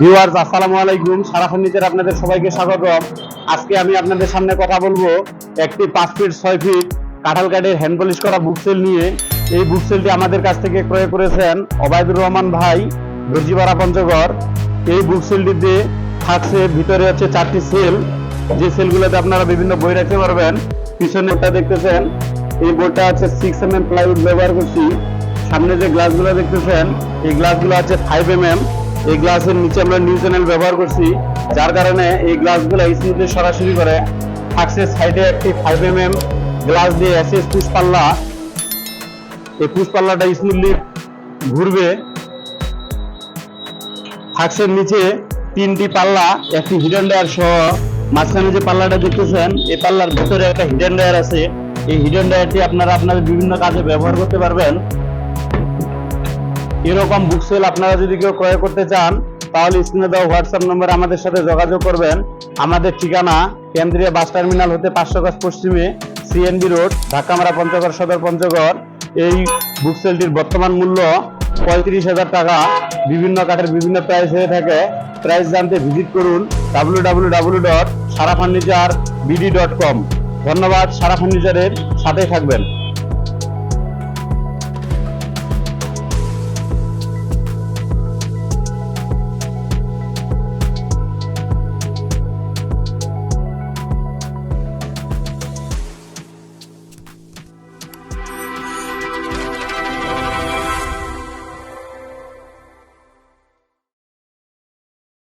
Viewers, আসসালামু আলাইকুম। সারা furniture আপনাদের সবাইকে স্বাগত আজকে আমি আপনাদের সামনে কথা বলব একটি পাঁচ ফিট, ছয় ফিট কাঁঠাল কাঠের হ্যান্ড পলিশ করা বুকসেল নিয়ে। এই বুকসেলটি আমাদের কাছ থেকে ক্রয় করেছেন অবায়দুর রহমান ভাই, দর্জিপাড়া পঞ্চগড়। এই বুকসেলটিতে থাকছে, ভিতরে হচ্ছে চারটি সেল যে সেলগুলোতে আপনারা বিভিন্ন বই রাখতে পারবেন, পিছনে একটা দেখতেছেন। এই বোর্ডটা হচ্ছে সিক্স এম এম প্লাইউড ব্যবহার করছি। সামনে যে গ্লাসগুলো দেখতেছেন, এই গ্লাসগুলো আছে ফাইভ এম এম এই গ্লাসের নিচে আমরা নিউ চ্যানেল ব্যবহার করছি, যার কারণে এই গ্লাসগুলো স্মুথলি সরাসরি করে থাকছে সাইডে একটি ফাইভ এম এম গ্লাস দিয়ে এসএস পুশ পাল্লা এই পুশ পাল্লাটা স্মুথলি ঘুরবে। থাকছে নিচে তিনটি পাল্লা একটি হিডেন ডায়ার সহ মাঝখানে যে পাল্লাটা দেখতেছেন, এই পাল্লার ভিতরে একটা হিডেন ডায়ার আছে। এই হিডেন ডায়ারটি আপনারা আপনাদের বিভিন্ন কাজে ব্যবহার করতে পারবেন। এরকম বুকসেল আপনারা যদি কেউ ক্রয় করতে চান, তাহলে স্ক্রিনে দেওয়া হোয়াটসঅ্যাপ নম্বরে আমাদের সাথে যোগাযোগ করবেন। আমাদের ঠিকানা কেন্দ্রীয় বাস টার্মিনাল হতে পাঁচশো গজ পশ্চিমে সিএনবি রোড ঢাকামারা পঞ্চগড়, সদর পঞ্চগড়। এই বুকসেলটির বর্তমান মূল্য পঁয়ত্রিশ হাজার টাকা। বিভিন্ন কাঠের বিভিন্ন প্রাইস হয়ে থাকে। প্রাইস জানতে ভিজিট করুন W W W dot Sara furniture BD dot com ধন্যবাদ সারা ফার্নিচারের সাথে থাকবেন।